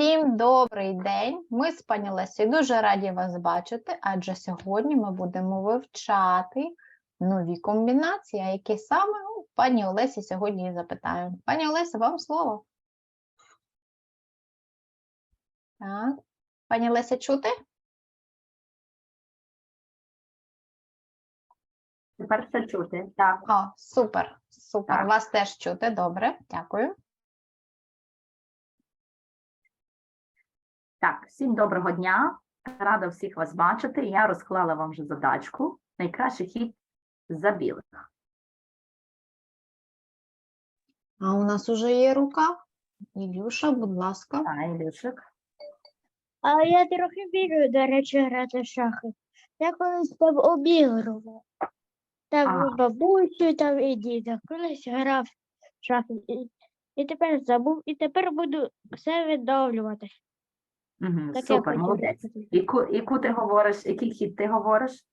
Всім добрий день. Ми з пані Лесією дуже раді вас бачити, адже сьогодні ми будемо вивчати нові комбінації, а які саме у пані Олесі сьогодні і запитаємо. Пані Олеся, вам слово. Так. Пані Леся, чути? Тепер все чути. Так. О, супер, супер. Так. Вас теж чути. Добре, дякую. Так, всім доброго дня. Рада всіх вас бачити. Я розклала вам вже задачку. Найкращий хід за білих. А у нас уже є рука. Ілюша, будь ласка. Так, Ілюшик. А я трохи вірю, до речі, грати в шахи. Я колись там обігрував. Там А. бабусю, там і діда. Колись грав в шахи. І, і тепер забув, і тепер буду все відновлювати. Угу, Так супер, молодець. Яку, яку ти говориш, який хід ти говориш?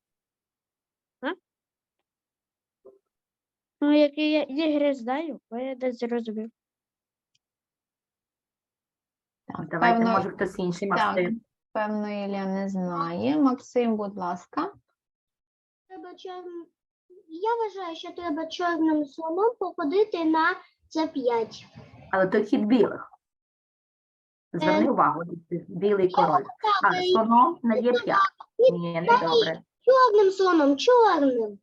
Ну, які я ігри знаю, бо я не зрозумів. Так, Давайте, певно, може, хтось інший так, Максим. певно, Ілля не знає. Максим, будь ласка. Треба чорним... Я вважаю, що треба чорним слоном походити на це 5. Але то хід білих. Зверни Е, увагу, білий король. А, слоном на є 5. Ні, не добре. чорним слоном, чорним.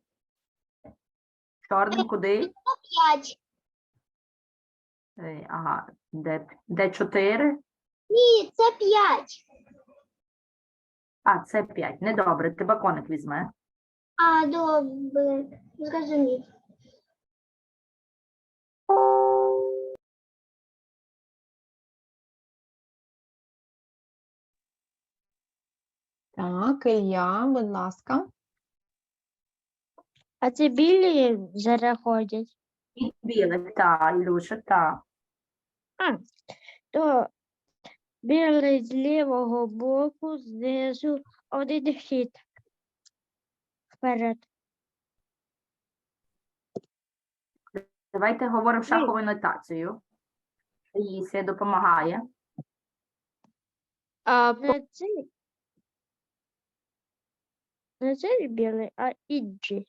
Чорним куди? 5. Е, Ага, де, де 4? Ні, це 5. А, це 5. Недобре, тебе коник візьме. А, добре, зрозумів. Так, Ілля, будь ласка. А це білі зараз. І білих, та, Ілюша, та. А, то білий з лівого боку, знизу один хід. Вперед. Давайте говоримо шаховою нотацією. Таїсія допомагає. А не цей, не цей білий, а інший.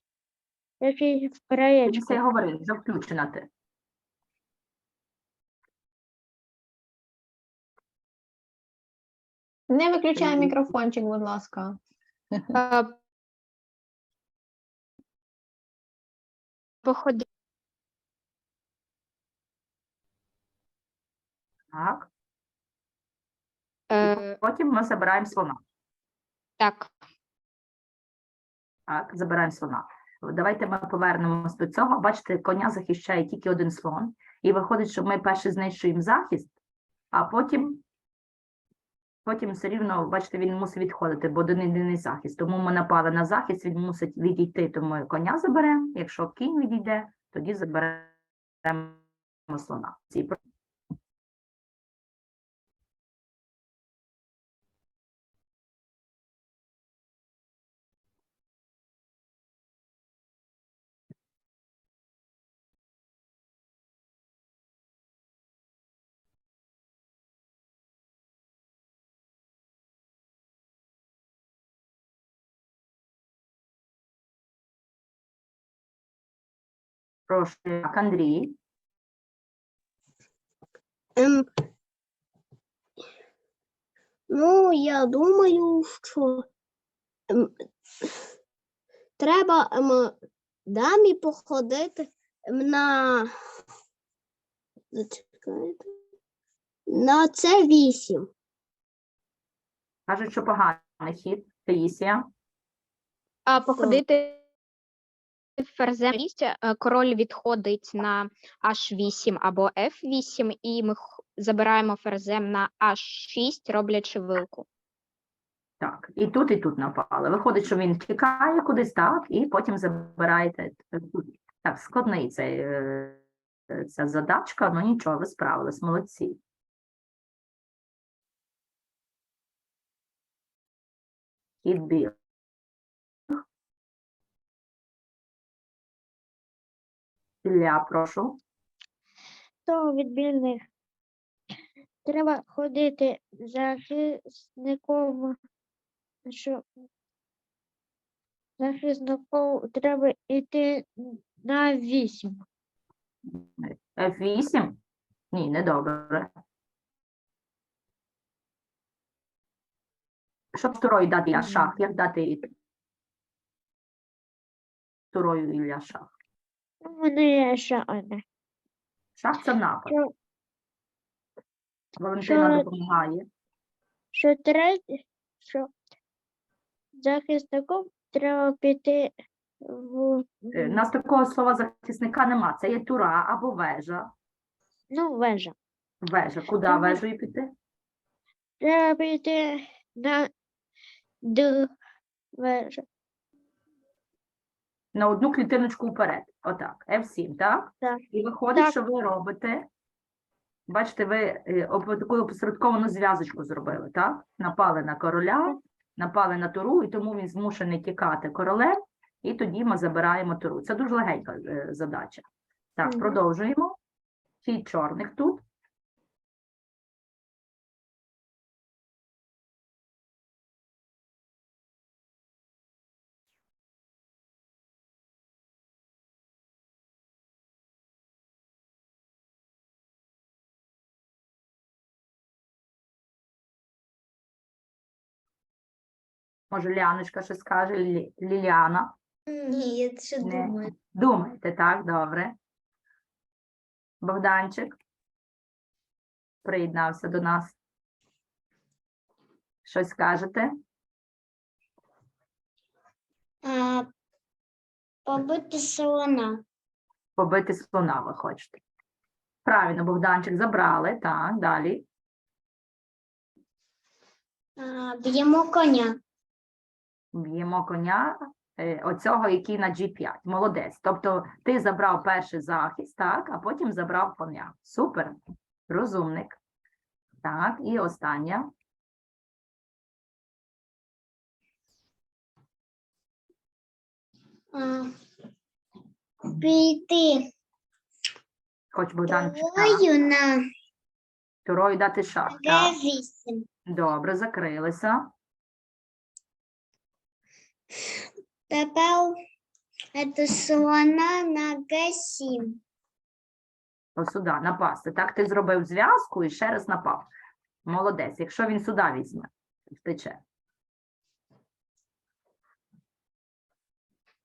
Який в краєчку. Таїсія говорить, вже включена ти. Не виключай Мгм. мікрофончик, будь ласка. А, походи. Так. Е, Потім ми забираємо слона. так. Так, забираємо слона. Давайте ми повернемось до цього. Бачите, коня захищає тільки один слон. І виходить, що ми перше знищуємо захист, а потім, потім все рівно, бачите, він мусить відходити, бо один єдиний захист. Тому ми напали на захист, він мусить відійти, тому коня заберемо. Якщо кінь відійде, тоді заберемо слона. Прошу, Так, Андрій. Ем, ну, я думаю, що ем, треба ем, дамі походити ем, на Зачекайте. на це 8. Кажуть, що поганий хід. Таїсія. А походити ферзем е, король відходить на H8 або F8, і ми забираємо ферзем на H6, роблячи вилку. Так, і тут, і тут напали. Виходить, що він тікає кудись, так, і потім забираєте. Так, складний цей, е, ця задачка, ну нічого, ви справились, молодці. Хід білих. Ілля, прошу. То від білих треба ходити захисником, що захисником треба йти на 8. F8? Ні, не добре. Щоб турою дати я шах, як дати турою Ілля шах? Мене є ще одне. Шах це напад. Що, Валентина що- допомагає. що третє, що захисником треба піти в Е, У нас такого слова захисника нема. Це є тура або вежа. ну, вежа. Вежа. Куди Мгм. вежею піти? Треба піти на д вежа. На одну клітиночку вперед. Отак. F7, так? Так. І виходить, Так. що ви робите. Бачите, ви е, об- таку опосередковану зв'язочку зробили, так? Напали на короля, напали на туру, і тому він змушений тікати королем, і тоді ми забираємо туру. Це дуже легенька е, задача. Так, Мгм. продовжуємо. Хід чорних тут. Може, Ляночка щось скаже, Лі- Ліліана. Ні, я ще Не. думаю. Думаєте, так, добре. Богданчик приєднався до нас. Щось скажете? А, побити слона. Побити слона ви хочете. Правильно, Богданчик забрали. Так, далі. А, б'ємо коня. Б'ємо коня е, оцього, який на G5. Молодець. Тобто ти забрав перший захист, так, а потім забрав коня. Супер. Розумник. Так, і остання. Піти Хоч Богданчик. так. Турою на Турою дати шах. Так. Добре, закрилися. Тепер это слона на Г7. Ось сюди, напасти. Так, ти зробив зв'язку і ще раз напав. Молодець. Якщо він сюди візьме, втече.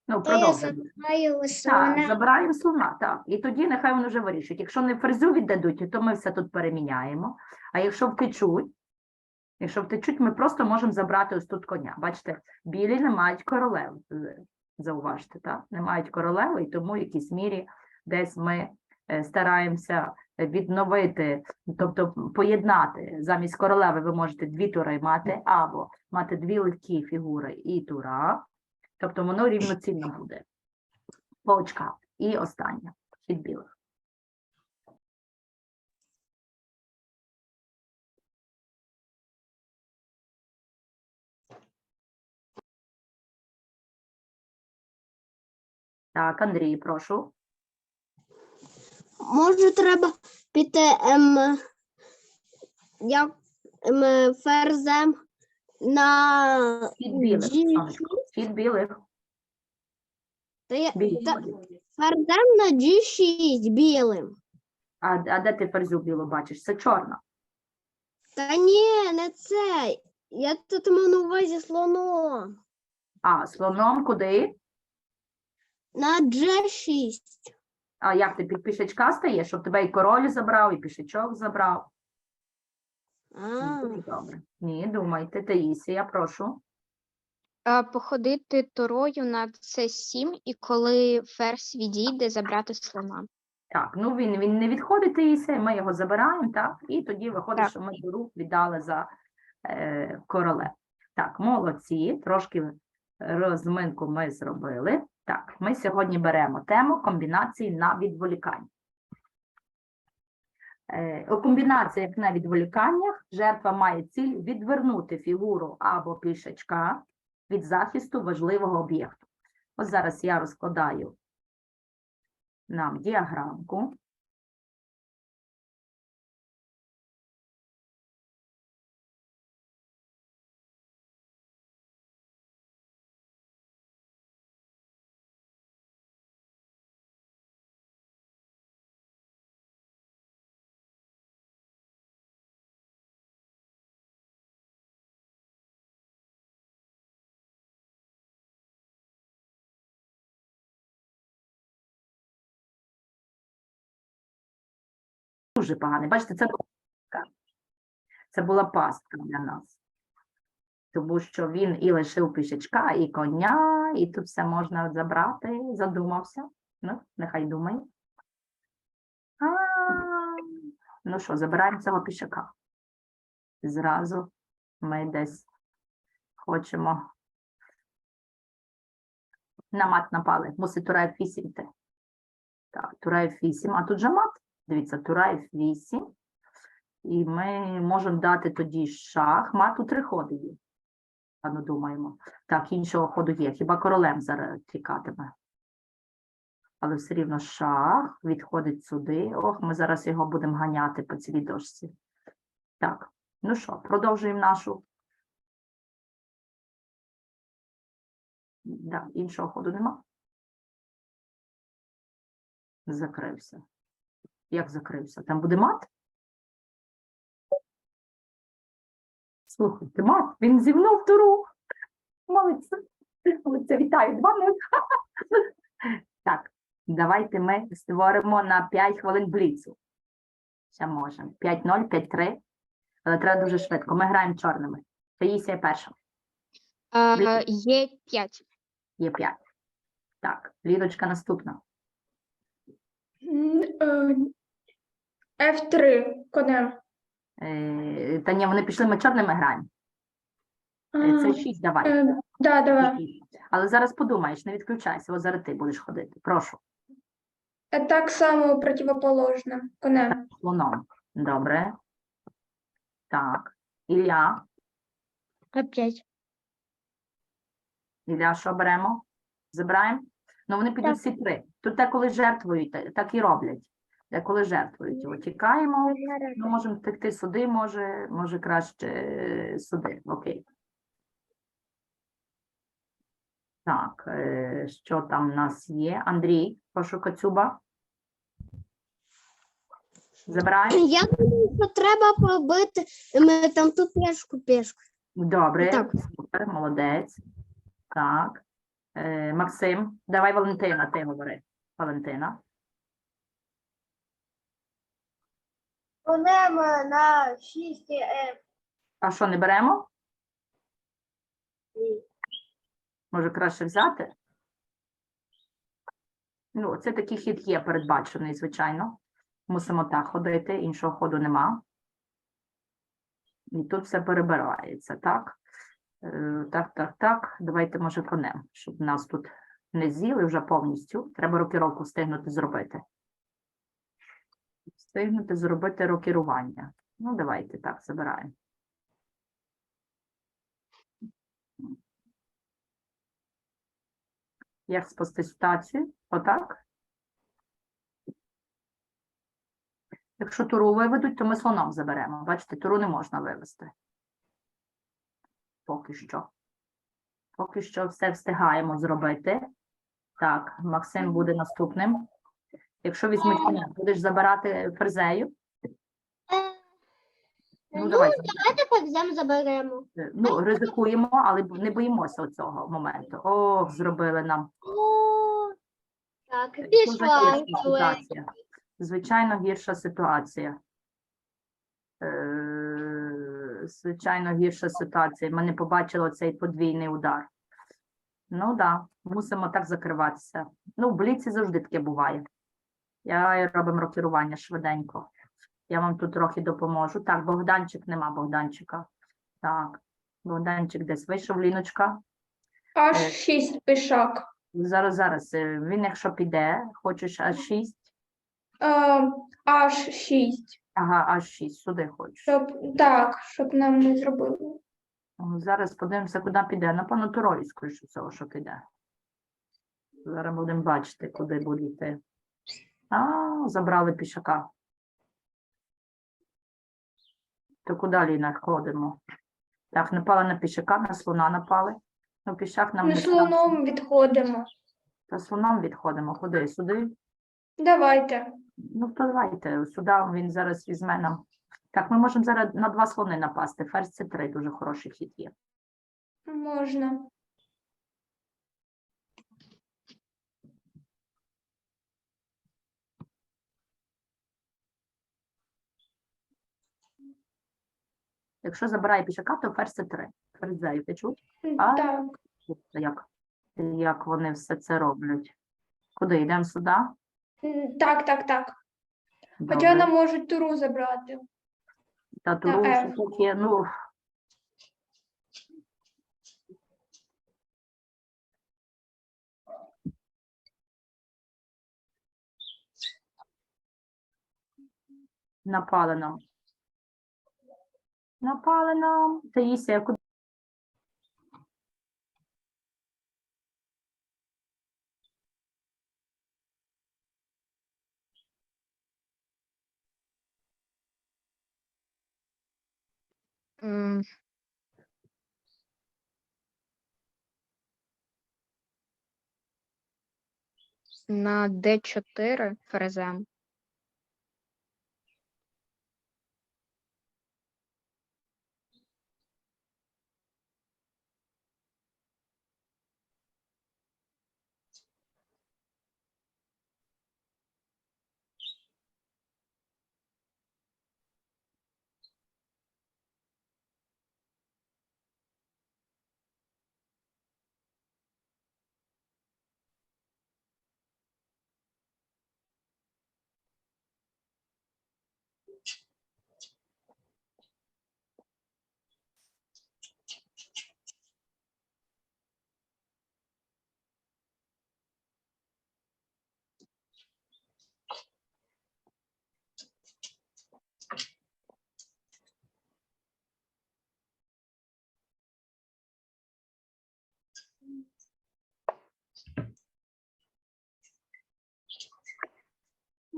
Ну, То я продовжуємо. забираю Так, слона. забираємо слона, так. І тоді нехай вони вже вирішують. Якщо не ферзю віддадуть, то ми все тут переміняємо. А якщо втечуть, якщо втечуть, ми просто можемо забрати ось тут коня. Бачите, білі не мають королев. Зауважте, так? Не мають королеви, і тому в якійсь мірі десь ми е, стараємося відновити, тобто поєднати замість королеви ви можете дві тури мати, або мати дві легкі фігури і тура, тобто воно рівноцінно буде по. І останнє від білих. Так, Андрій, прошу. Може, треба піти ем, як ем, ферзем на Від білих, G6. сонечко. Від білих. Та я- Білі. та- ферзем на G6 білим. А, а де ти ферзю білу бачиш? Це чорна. Та ні, не це. Я тут мав на увазі слоном. А, слоном куди? На G6. А як ти під пішечка стаєш, щоб тебе і король забрав, і пішечок забрав? А, Ну, Дуже добре. Ні, думайте, Таїсія, прошу. Е, Походити турою на С7, і коли ферзь відійде, забрати слона. Так, ну він, він не відходить Таїсія, ми його забираємо, так? І тоді виходить, Так. що ми туру віддали за е, королев. Так, молодці, трошки розминку ми зробили. Так, ми сьогодні беремо тему комбінації на відволікання. Е, У комбінаціях на відволіканнях жертва має ціль відвернути фігуру або пішачка від захисту важливого об'єкту. Ось зараз я розкладаю нам діаграмку. Дуже поганий. Бачите, це була пастка. Це була пастка для нас. Тому що він і лишив пішечка, і коня, і тут все можна забрати. Задумався. Ну, нехай думає. А, ну що, забираємо цього пішака. Зразу ми десь хочемо. На мат напали. Мусить Тураєв 8 йти. Так, Тураєв 8. А тут же мат. Дивіться, Тураєв 8. І ми можемо дати тоді шах. Мат у три ходи є. А ну думаємо. Так, іншого ходу є. Хіба королем зараз тікатиме. Але все рівно шах відходить сюди. Ох, ми зараз його будемо ганяти по цій дошці. Так, ну що, продовжуємо нашу. Да, іншого ходу нема. Закрився. Як закрився? Там буде мат? Слухайте, мат, він зівнув туру. Молодці. Молодці, вітаю вами. Так, давайте ми створимо на 5 хвилин бліцу. Ще можемо. 5-0, 5-3. Але треба дуже швидко. Ми граємо чорними. Таїсія перша. Е, Є 5. Є 5. Так, Лідочка наступна. F3 конем. Е, Та ні, вони пішли, ми чорними граємо. Е, Це 6 давай. Е, Да, давай. Але зараз подумаєш, не відключайся, от зараз ти будеш ходити. Прошу, Е, Так само противоположно. Конем. слоном. Добре. Так. Ілля. Опять. Ілля, що беремо? Забираємо? Ну, вони підуть всі три. Тут деколи жертвують, так і роблять. Деколи жертвують. Тікаємо, ми можемо втекти сюди, може, може краще е, сюди. Окей. Так, е, що там в нас є? Андрій, прошу Коцюба. Забираємо? Я думаю, що треба пробити ми там ту пешку пешку. Добре, Так. супер, молодець. Так. Е, Максим, давай Валентина, ти говори. Валентина. Конем на 6 F. А що, не беремо? Може, краще взяти? Ну, це такий хід є передбачений, звичайно. Мусимо так ходити, іншого ходу нема. І тут все перебирається, так? Е, Так, так, так. Давайте, може, конем, щоб нас тут не з'їли вже повністю. Треба рокіровку встигнути зробити. Встигнути зробити рокірування. Ну, давайте так, забираємо. Як спасти ситуацію? Отак. Якщо туру виведуть, то ми слоном заберемо. Бачите, туру не можна вивести. Поки що. Поки що все встигаємо зробити. Так, Максим буде наступним. Якщо візьмуть коня, будеш забирати ферзею? Ну, Ну, давай. давайте ферзем заберемо. Е, Ну, ризикуємо, але не боїмося цього моменту. Ох, зробили нам. О, так, Дуже пішла. гірша ситуація. Звичайно, гірша ситуація. Е, Звичайно, гірша ситуація. Ми не побачили цей подвійний удар. Ну так, да, мусимо так закриватися. Ну, в бліці завжди таке буває. Я робимо рокірування швиденько. Я вам тут трохи допоможу. Так, Богданчик нема Богданчика. Так, Богданчик десь вийшов, Ліночка. Аж 6 пішак. Зараз, зараз. е, Він, якщо піде, хочеш аж 6. Е, Аж 6. Ага, аж 6, сюди хочеш. Щоб так, щоб нам не зробили. Зараз подивимося, куди піде. Напевно, Турой, скоріше всього, що піде. Зараз будемо бачити, куди буде йти. А, забрали пішака. То куди Ліна ходимо? Так, напали на пішака, на слона напали. Ну, пішак нам Ми не слоном відходимо. Та слоном відходимо. Куди? Сюди? Давайте. Ну, то давайте, сюди він зараз візьме нам. Так, ми можемо зараз на два слони напасти. Ферзь це три, дуже хороший хід є. Можна. Якщо забирає пішака, то ферзь 3. Ферзею, ти чув? А? Так. Як, як вони все це роблять? Куди йдемо сюди? Так, так, так. Хоча Добре. нам можуть туру забрати. Та туру F. все-таки, ну. Напали нам. Напали нам. Таїсія, куди? М. На D4 ферзем.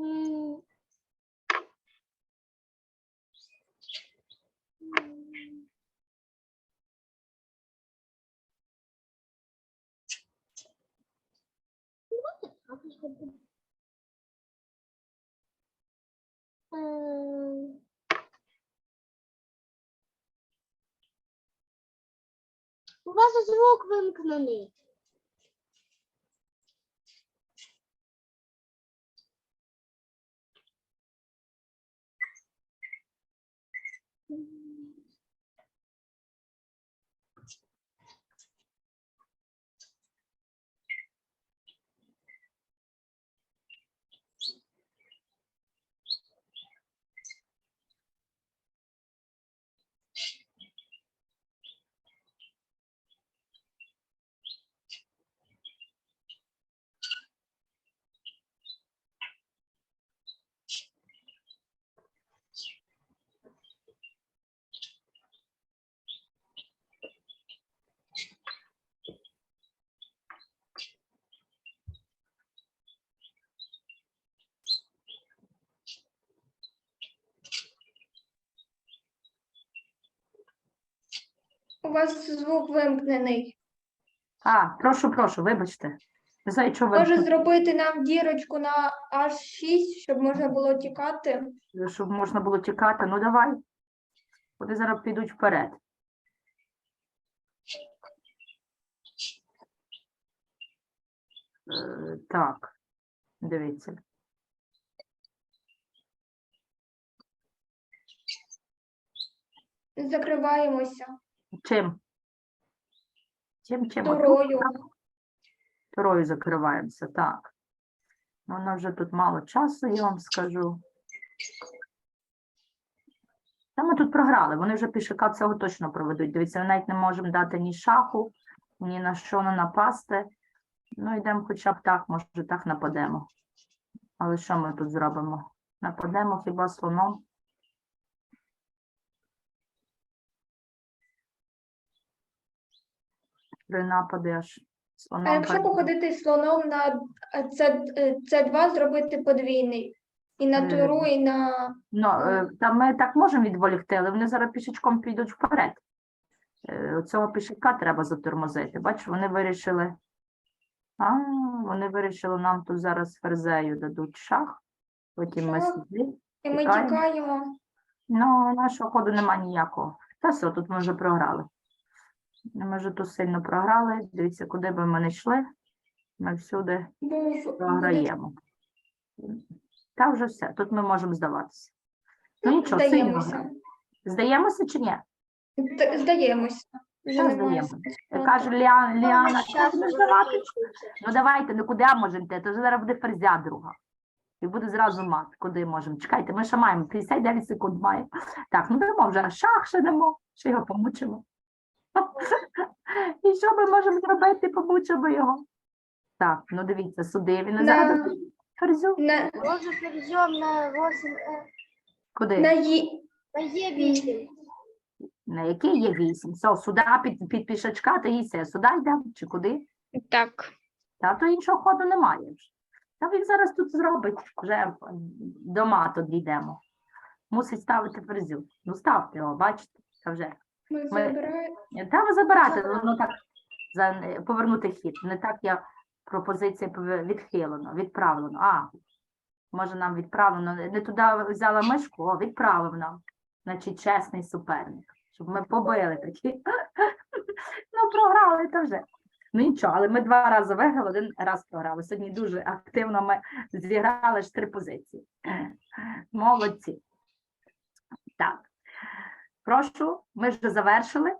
М. М. Давайте так зробимо. Ем. У вас звук вимкнений. У вас звук вимкнений. А, прошу, прошу, вибачте. Не знаю, чого Може ви, зробити нам дірочку на H6, щоб можна було тікати. щоб можна було тікати. Ну давай. Вони зараз підуть вперед. Е, так, дивіться. Закриваємося Чим? Чим, чим? Отут, турою. закриваємося, так. Ну, Вона вже тут мало часу, я вам скажу. Та ми тут програли, вони вже пішака цього точно проведуть. Дивіться, ми навіть не можемо дати ні шаху, ні на що не напасти. Ну, йдемо хоча б так, може, так нападемо. Але що ми тут зробимо? Нападемо хіба слоном? Три напади аж слоном. А якщо перед- походити слоном на це 2 зробити подвійний. І на Е, туру, і на Ну, е, та ми так можемо відволікти, але вони зараз пішечком підуть вперед. Е, Цього пішака треба затормозити. Бачиш, вони вирішили. А, вони вирішили нам тут зараз ферзею дадуть шах. Потім ми Шах. сюди. і ми Тікаємо. тікаємо. Ну, нашого ходу нема ніякого. Та все, тут ми вже програли. Ми вже тут сильно програли. Дивіться, куди би ми не йшли, ми всюди програємо. Та вже все, тут ми можемо здаватися. Ну нічого, сильно здаємося. Здаємося чи ні? Здаємось. Вже немає. Каже Ліа- Ліана, щас що? Ну давайте, ну куди можемо йти? То зараз буде ферзя друга. І буде зразу мат. Куди можемо? Чекайте, ми ще маємо 59 секунд маємо. Так, ну дамо вже шах ще дамо, ще його помучимо. І що ми можемо зробити? Помучимо його. Так, ну дивіться, сюди він зараз ферзю. На, Може перейдем на 8, Куди? на ї... на Е8. На який є 8? Все, сюди під, під пішачка, то і все. Сюди йдемо чи куди? Так. Та то іншого ходу немає вже. Та він зараз тут зробить, вже до мату дійдемо. Мусить ставити ферзю. Ну ставте його, бачите, та вже. Ми забираємо. Та ви забирайте, ну, ну так за, повернути хід. Не так я пропозиція відхилено, відправлено. А, може нам відправлено. Не туди взяла мишку, о, відправив нам. Значить, чесний суперник. Щоб ми побили такі. Ну, програли то вже. Ну нічого, але ми два рази виграли, один раз програли. Сьогодні дуже активно ми зіграли ж три позиції. Молодці. Так. Прошу, ми вже завершили.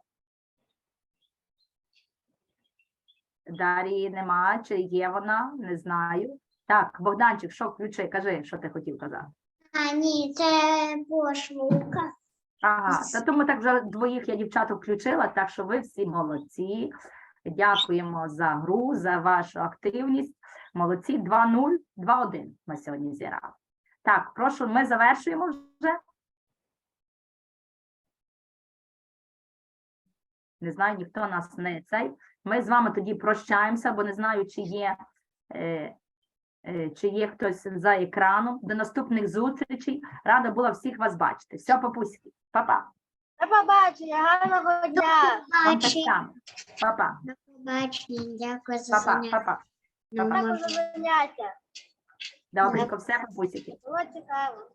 Дарії нема, чи є вона, не знаю. Так, Богданчик, що включи, кажи, що ти хотів казати. А, ні, це пошлука. Ага, та тому так вже двоїх я дівчаток включила, так що ви всі молодці. Дякуємо за гру, за вашу активність. Молодці, 2-0, 2-1 ми сьогодні зіграли. Так, прошу, ми завершуємо вже. Не знаю, ніхто нас не цей. Ми з вами тоді прощаємося, бо не знаю, чи є, е, е, чи є хтось за екраном. До наступних зустрічей. Рада була всіх вас бачити. Все, папуськи. Па-па. До побачення, гарного дня. Вам так само. Па-па. До побачення, дякую за Па-па. заняття. Па-па. Дякую за заняття. Добренько, все, папусики. Було цікаво.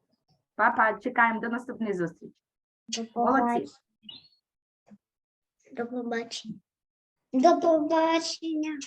Па-па. Чекаємо до наступної зустрічі. До Молодці. До побачення. До побачення.